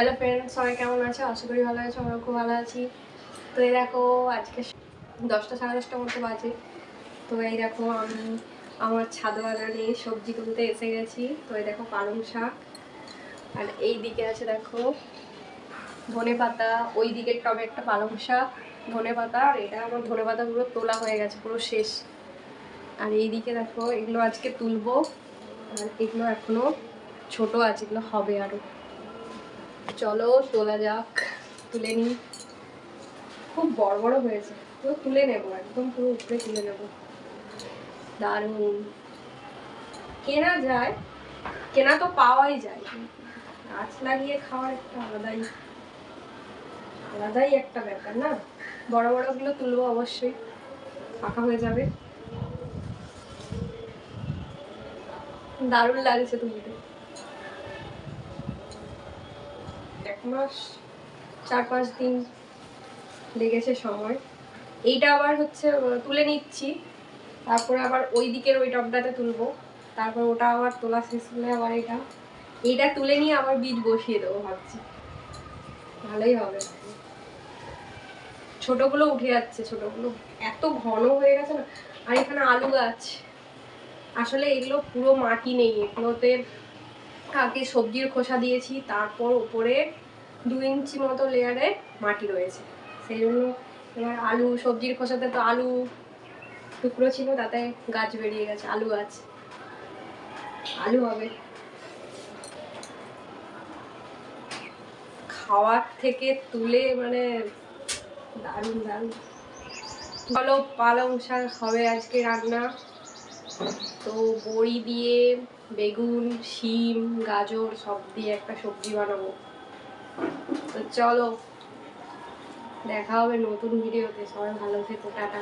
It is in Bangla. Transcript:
হ্যালো ফ্রেন্ডস সবাই কেমন আছে? আশা করি ভালো আছো আমরা খুব ভালো আছি। তো এই দেখো, আজকে দশটা সাড়ে দশটার মতো বাজে। তো এই দেখো, আমি আমার ছাদ বাগানে সবজি তুলতে এসে গেছি। তো এই দেখো, পালং শাক। আর এই দিকে আছে দেখো, ধনে পাতা, ওই দিকের টবে একটা পালং শাক, ধনে পাতা, আর এটা আমার ধনে পাতাগুলো তোলা হয়ে গেছে, পুরো শেষ। আর এই দিকে দেখো, এগুলো আজকে তুলবো, আর এগুলো এখনও ছোট আছে, এগুলো হবে আরও। চলো, তোলা যাক, তুলে নিই। খুব বড় বড় হয়েছে। তো তুলে নেব, একদম পুরো উপরে তুলে নেব। দারুণ। কেনা যায়, কেনা তো পাওয়াই যায়। গাছ লাগিয়ে খাওয়ার একটা আলাদাই আলাদাই একটা ব্যাপার না? বড় বড়গুলো তুলবো অবশ্যই ফাঁকা হয়ে যাবে। দারুণ লাগছে তুলতে। এক মাস, চার পাঁচ দিন লেগেছে সময়। এইটা আবার হচ্ছে তুলে নিচ্ছি। তারপরে আবার ওই দিকের ওই টবটাতে তুলবো। তারপর ওটা আবার তোলা শেষ হলে আবার এটা। এইটা তুলে নিয়ে আবার বীজ বসিয়ে দেবো ভাবছি। ভালোই হবে। ছোটগুলো উঠে যাচ্ছে, ছোটগুলো এত ঘন হয়ে গেছে না। আর এখানে আলু গাছ। আসলে এগুলো পুরো মাটি নেই। এগুলোতে কাকে সবজির খোসা দিয়েছি, তারপর উপরে দু ইঞ্চি মতো লেয়ারে মাটি রয়েছে। সেই জন্য এবার আলু, সবজির খোসাতে তো আলু টুকরো ছিল, তাতে গাছ বেরিয়ে গেছে, আলু গাছ। আলু হবে। খাওয়ার থেকে তুলে মানে দারুণ দারুণ। চলো, পালং শাক হবে আজকে রান্না। তো বড়ি দিয়ে বেগুন, শিম, গাজর সব দিয়ে একটা সবজি বানাবো। তো চলো দেখা হবে নতুন ভিডিওতে সবাই ভালো থেকো টাটা।